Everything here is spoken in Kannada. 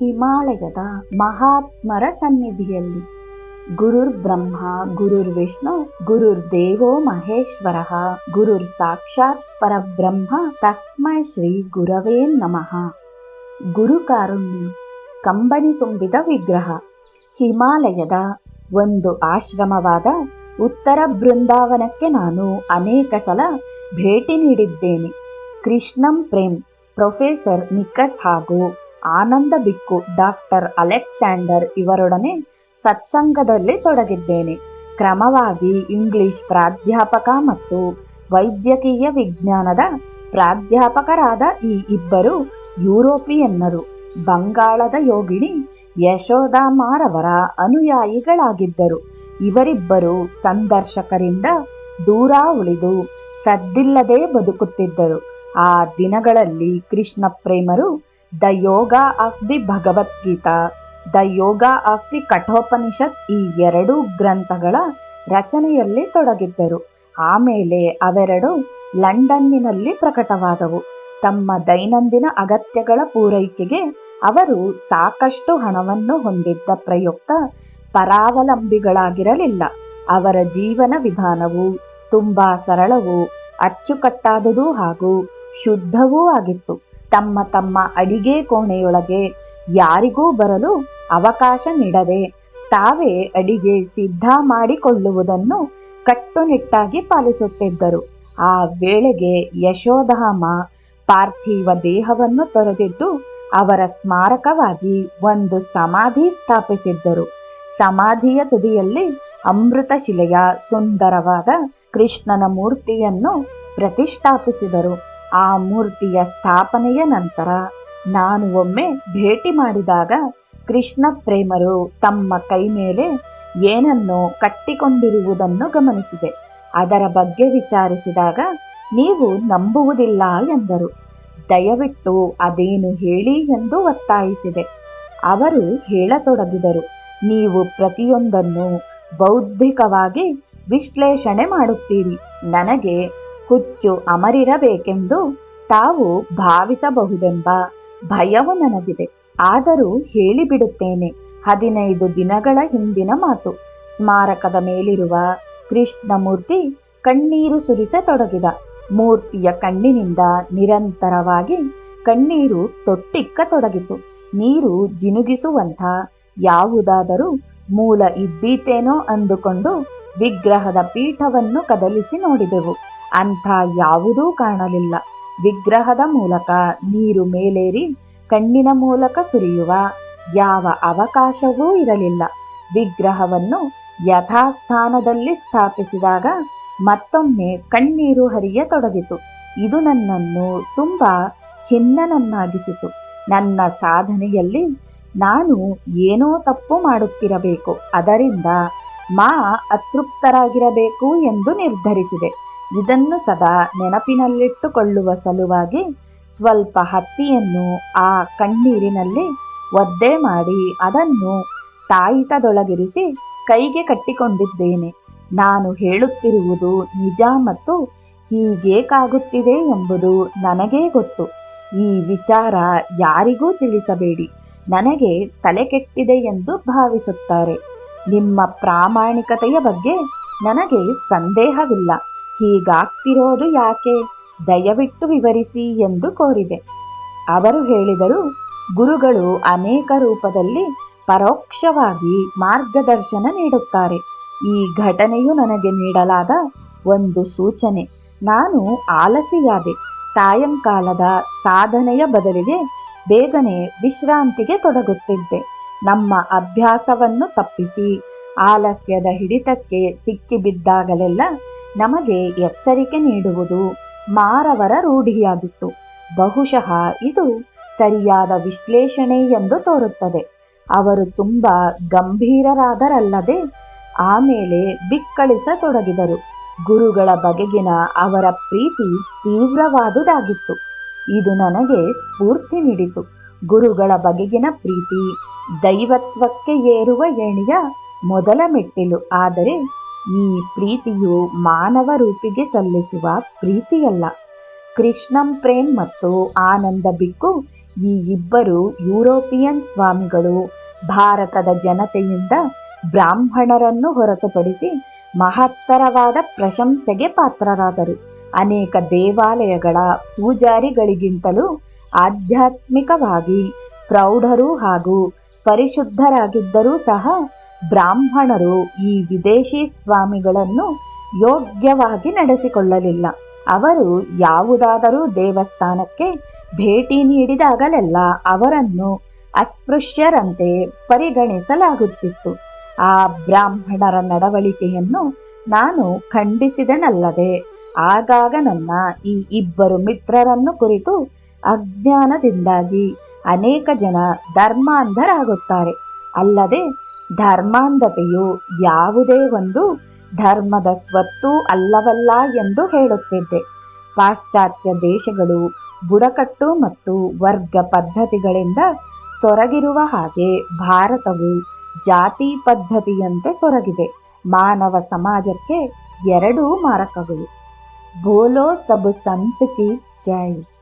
ಹಿಮಾಲಯದ ಮಹಾತ್ಮರ ಸನ್ನಿಧಿಯಲ್ಲಿ. ಗುರುರ್ ಬ್ರಹ್ಮ, ಗುರುರ್ ವಿಷ್ಣು, ಗುರುರ್ ದೇವೋ ಮಹೇಶ್ವರ, ಗುರುರ್ ಸಾಕ್ಷಾತ್ ಪರಬ್ರಹ್ಮ, ತಸ್ಮೈ ಶ್ರೀ ಗುರವೇ ನಮಃ. ಗುರುಕಾರುಣ್ಯ ಕಂಬನಿ ತುಂಬಿದ ವಿಗ್ರಹ, ಹಿಮಾಲಯದ ಒಂದು ಆಶ್ರಮವಾದ ಉತ್ತರ ಬೃಂದಾವನಕ್ಕೆ ನಾನು ಅನೇಕ ಸಲ ಭೇಟಿ ನೀಡಿದ್ದೇನೆ. ಕೃಷ್ಣಂ ಪ್ರೇಮ್, ಪ್ರೊಫೆಸರ್ ನಿಕಸ್ ಹಾಗೂ ಆನಂದ ಬಿಕ್ಕು, ಡಾಕ್ಟರ್ ಅಲೆಕ್ಸಾಂಡರ್ ಇವರೊಡನೆ ಸತ್ಸಂಗದಲ್ಲಿ ತೊಡಗಿದ್ದೇನೆ. ಕ್ರಮವಾಗಿ ಇಂಗ್ಲಿಷ್ ಪ್ರಾಧ್ಯಾಪಕ ಮತ್ತು ವೈದ್ಯಕೀಯ ವಿಜ್ಞಾನದ ಪ್ರಾಧ್ಯಾಪಕರಾದ ಈ ಇಬ್ಬರು ಯುರೋಪಿಯನ್ನರು. ಬಂಗಾಳದ ಯೋಗಿಣಿ ಯಶೋದಾಮಾರವರ ಅನುಯಾಯಿಗಳಾಗಿದ್ದರು. ಇವರಿಬ್ಬರು ಸಂದರ್ಶಕರಿಂದ ದೂರ ಉಳಿದು ಸದ್ದಿಲ್ಲದೆ ಬದುಕುತ್ತಿದ್ದರು. ಆ ದಿನಗಳಲ್ಲಿ Krishna ಪ್ರೇಮರು the yoga of the Bhagavadgita the yoga of the Kathopanishad ಈ ಎರಡೂ ಗ್ರಂಥಗಳ ರಚನೆಯಲ್ಲಿ ತೊಡಗಿದ್ದರು. ಆಮೇಲೆ ಅವೆರಡು ಲಂಡನ್ನಿನಲ್ಲಿ ಪ್ರಕಟವಾದವು. ತಮ್ಮ ದೈನಂದಿನ ಅಗತ್ಯಗಳ ಪೂರೈಕೆಗೆ ಅವರು ಸಾಕಷ್ಟು ಹಣವನ್ನು ಹೊಂದಿದ್ದ ಪ್ರಯುಕ್ತ ಪರಾವಲಂಬಿಗಳಾಗಿರಲಿಲ್ಲ. ಅವರ ಜೀವನ ವಿಧಾನವು ತುಂಬಾ ಸರಳವೂ ಅಚ್ಚುಕಟ್ಟಾದುದೂ ಹಾಗೂ ಶುದ್ಧವೂ ಆಗಿತ್ತು. ತಮ್ಮ ತಮ್ಮ ಅಡಿಗೆ ಕೋಣೆಯೊಳಗೆ ಯಾರಿಗೂ ಬರಲು ಅವಕಾಶ ನೀಡದೆ ತಾವೇ ಅಡಿಗೆ ಸಿದ್ಧ ಮಾಡಿಕೊಳ್ಳುವುದನ್ನು ಕಟ್ಟುನಿಟ್ಟಾಗಿ ಪಾಲಿಸುತ್ತಿದ್ದರು. ಆ ವೇಳೆಗೆ ಯಶೋಧಾಮ ಪಾರ್ಥಿವ ದೇಹವನ್ನು ತೊರೆದಿದ್ದು ಅವರ ಸ್ಮಾರಕವಾಗಿ ಒಂದು ಸಮಾಧಿ ಸ್ಥಾಪಿಸಿದ್ದರು. ಸಮಾಧಿಯ ತುದಿಯಲ್ಲಿ ಅಮೃತ ಶಿಲೆಯ ಸುಂದರವಾದ ಕೃಷ್ಣನ ಮೂರ್ತಿಯನ್ನು ಪ್ರತಿಷ್ಠಾಪಿಸಿದರು. ಆ ಮೂರ್ತಿಯ ಸ್ಥಾಪನೆಯ ನಂತರ ನಾನು ಒಮ್ಮೆ ಭೇಟಿ ಮಾಡಿದಾಗ ಕೃಷ್ಣ ಪ್ರೇಮರು ತಮ್ಮ ಕೈ ಮೇಲೆ ಏನನ್ನೋ ಕಟ್ಟಿಕೊಂಡಿರುವುದನ್ನು ಗಮನಿಸಿದೆ. ಅದರ ಬಗ್ಗೆ ವಿಚಾರಿಸಿದಾಗ, ನೀವು ನಂಬುವುದಿಲ್ಲ ಎಂದರು. ದಯವಿಟ್ಟು ಅದೇನು ಹೇಳಿ ಎಂದು ಒತ್ತಾಯಿಸಿದೆ. ಅವರು ಹೇಳತೊಡಗಿದರು. ನೀವು ಪ್ರತಿಯೊಂದನ್ನು ಬೌದ್ಧಿಕವಾಗಿ ವಿಶ್ಲೇಷಣೆ ಮಾಡುತ್ತೀರಿ. ನನಗೆ ಹುಚ್ಚು ಅಮರಿರಬೇಕೆಂದು ತಾವು ಭಾವಿಸಬಹುದೆಂಬ ಭಯವು ನನಗಿದೆ. ಆದರೂ ಹೇಳಿಬಿಡುತ್ತೇನೆ, ಹದಿನೈದು ದಿನಗಳ ಹಿಂದಿನ ಮಾತು. ಸ್ಮಾರಕದ ಮೇಲಿರುವ ಕೃಷ್ಣ ಮೂರ್ತಿ ಕಣ್ಣೀರು ಸುರಿಸತೊಡಗಿದ. ಮೂರ್ತಿಯ ಕಣ್ಣಿನಿಂದ ನಿರಂತರವಾಗಿ ಕಣ್ಣೀರು ತೊಟ್ಟಿಕ್ಕತೊಡಗಿತು. ನೀರು ಜಿನುಗಿಸುವಂಥ ಯಾವುದಾದರೂ ಮೂಲ ಇದ್ದೀತೇನೋ ಅಂದುಕೊಂಡು ವಿಗ್ರಹದ ಪೀಠವನ್ನು ಕದಲಿಸಿ ನೋಡಿದೆವು. ಅಂಥ ಯಾವುದೂ ಕಾಣಲಿಲ್ಲ. ವಿಗ್ರಹದ ಮೂಲಕ ನೀರು ಮೇಲೇರಿ ಕಣ್ಣಿನ ಮೂಲಕ ಸುರಿಯುವ ಯಾವ ಅವಕಾಶವೂ ಇರಲಿಲ್ಲ. ವಿಗ್ರಹವನ್ನು ಯಥಾಸ್ಥಾನದಲ್ಲಿ ಸ್ಥಾಪಿಸಿದಾಗ ಮತ್ತೊಮ್ಮೆ ಕಣ್ಣೀರು ಹರಿಯತೊಡಗಿತು ಇದು ನನ್ನನ್ನು ತುಂಬ ಖಿನ್ನನನ್ನಾಗಿಸಿತು. ನನ್ನ ಸಾಧನೆಯಲ್ಲಿ ನಾನು ಏನೋ ತಪ್ಪು ಮಾಡುತ್ತಿರಬೇಕು. ಅದರಿಂದ ಮಾ ಅತೃಪ್ತರಾಗಿರಬೇಕು ಎಂದು ನಿರ್ಧರಿಸಿದೆ. ಇದನ್ನು ಸದಾ ನೆನಪಿನಲ್ಲಿಟ್ಟುಕೊಳ್ಳುವ ಸಲುವಾಗಿ ಸ್ವಲ್ಪ ಹತ್ತಿಯನ್ನು ಆ ಕಣ್ಣೀರಿನಲ್ಲಿ ಒದ್ದೆ ಮಾಡಿ ಅದನ್ನು ತಾಯಿತದೊಳಗಿರಿಸಿ ಕೈಗೆ ಕಟ್ಟಿಕೊಂಡಿದ್ದೇನೆ. ನಾನು ಹೇಳುತ್ತಿರುವುದು ನಿಜ ಮತ್ತು ಹೀಗೇಕಾಗುತ್ತಿದೆ ಎಂಬುದು ನನಗೇ ಗೊತ್ತು. ಈ ವಿಚಾರ ಯಾರಿಗೂ ತಿಳಿಸಬೇಡಿ. ನನಗೆ ತಲೆ ಕೆಟ್ಟಿದೆ ಎಂದು ಭಾವಿಸುತ್ತಾರೆ. ನಿಮ್ಮ ಪ್ರಾಮಾಣಿಕತೆಯ ಬಗ್ಗೆ ನನಗೆ ಸಂದೇಹವಿಲ್ಲ. ಹೀಗಾಗ್ತಿರೋದು ಯಾಕೆ? ದಯವಿಟ್ಟು ವಿವರಿಸಿ ಎಂದು ಕೋರಿದೆ. ಅವರು ಹೇಳಿದರು, ಗುರುಗಳು ಅನೇಕ ರೂಪದಲ್ಲಿ ಪರೋಕ್ಷವಾಗಿ ಮಾರ್ಗದರ್ಶನ ನೀಡುತ್ತಾರೆ. ಈ ಘಟನೆಯು ನನಗೆ ನೀಡಲಾದ ಒಂದು ಸೂಚನೆ. ನಾನು ಆಲಸಿಯಾದೆ. ಸಾಯಂಕಾಲದ ಸಾಧನೆಯ ಬದಲಿಗೆ ಬೇಗನೆ ವಿಶ್ರಾಂತಿಗೆ ತೊಡಗುತ್ತಿದ್ದೆ. ನಮ್ಮ ಅಭ್ಯಾಸವನ್ನು ತಪ್ಪಿಸಿ. ಆಲಸ್ಯದ ಹಿಡಿತಕ್ಕೆ ಸಿಕ್ಕಿಬಿದ್ದಾಗಲೆಲ್ಲ ನಮಗೆ ಎಚ್ಚರಿಕೆ ನೀಡುವುದು ಮಾರವರ ರೂಢಿಯಾಗಿತ್ತು. ಬಹುಶಃ ಇದು ಸರಿಯಾದ ವಿಶ್ಲೇಷಣೆ ಎಂದು ತೋರುತ್ತದೆ. ಅವರು ತುಂಬ ಗಂಭೀರರಾದರಲ್ಲದೆ ಆಮೇಲೆ ಬಿಕ್ಕಳಿಸತೊಡಗಿದರು. ಗುರುಗಳ ಬಗೆಗಿನ ಅವರ ಪ್ರೀತಿ ತೀವ್ರವಾದುದಾಗಿತ್ತು. ಇದು ನನಗೆ ಸ್ಫೂರ್ತಿ ನೀಡಿತು. ಗುರುಗಳ ಬಗೆಗಿನ ಪ್ರೀತಿ ದೈವತ್ವಕ್ಕೆ ಏರುವ ಏಣಿಯ ಮೊದಲ ಮೆಟ್ಟಿಲು. ಆದರೆ ಈ ಪ್ರೀತಿಯು ಮಾನವ ರೂಪಿಗೆ ಸಲ್ಲಿಸುವ ಪ್ರೀತಿಯಲ್ಲ. ಕೃಷ್ಣಂ ಪ್ರೇಮ್ ಮತ್ತು ಆನಂದ ಬಿಕ್ಕು ಈ ಇಬ್ಬರು ಯುರೋಪಿಯನ್ ಸ್ವಾಮಿಗಳು ಭಾರತದ ಜನತೆಯಿಂದ ಬ್ರಾಹ್ಮಣರನ್ನು ಹೊರತುಪಡಿಸಿ ಮಹತ್ತರವಾದ ಪ್ರಶಂಸೆಗೆ ಪಾತ್ರರಾದರು. ಅನೇಕ ದೇವಾಲಯಗಳ ಪೂಜಾರಿಗಳಿಗಿಂತಲೂ ಆಧ್ಯಾತ್ಮಿಕವಾಗಿ ಪ್ರೌಢರು ಹಾಗೂ ಪರಿಶುದ್ಧರಾಗಿದ್ದರೂ ಸಹ ಬ್ರಾಹ್ಮಣರು ಈ ವಿದೇಶಿ ಸ್ವಾಮಿಗಳನ್ನು ಯೋಗ್ಯವಾಗಿ ನಡೆಸಿಕೊಳ್ಳಲಿಲ್ಲ. ಅವರು ಯಾವುದಾದರೂ ದೇವಸ್ಥಾನಕ್ಕೆ ಭೇಟಿ ನೀಡಿದಾಗಲೆಲ್ಲ ಅವರನ್ನು ಅಸ್ಪೃಶ್ಯರಂತೆ ಪರಿಗಣಿಸಲಾಗುತ್ತಿತ್ತು. ಆ ಬ್ರಾಹ್ಮಣರ ನಡವಳಿಕೆಯನ್ನು ನಾನು ಖಂಡಿಸಿದನಲ್ಲದೆ, ಆಗಾಗ ನನ್ನ ಈ ಇಬ್ಬರು ಮಿತ್ರರನ್ನು ಕುರಿತು ಅಜ್ಞಾನದಿಂದಾಗಿ ಅನೇಕ ಜನ ಧರ್ಮಾಂಧರಾಗುತ್ತಾರೆ. ಅಲ್ಲದೆ ಧರ್ಮಾಂಧತೆಯು ಯಾವುದೇ ಒಂದು ಧರ್ಮದ ಸ್ವತ್ತು ಅಲ್ಲವಲ್ಲ ಎಂದು ಹೇಳುತ್ತಿದ್ದೆ ಪಾಶ್ಚಾತ್ಯ ದೇಶಗಳು ಬುಡಕಟ್ಟು ಮತ್ತು ವರ್ಗ ಪದ್ಧತಿಗಳಿಂದ ಸೊರಗಿರುವ ಹಾಗೆ ಭಾರತವು ಜಾತಿ ಪದ್ಧತಿಯಂತೆ ಸೊರಗಿದೆ. ಮಾನವ ಸಮಾಜಕ್ಕೆ ಎರಡೂ ಮಾರಕಗಳು. ಬೋಲೋ ಸಬ್ ಸಂತ್ ಕಿ ಜೈ.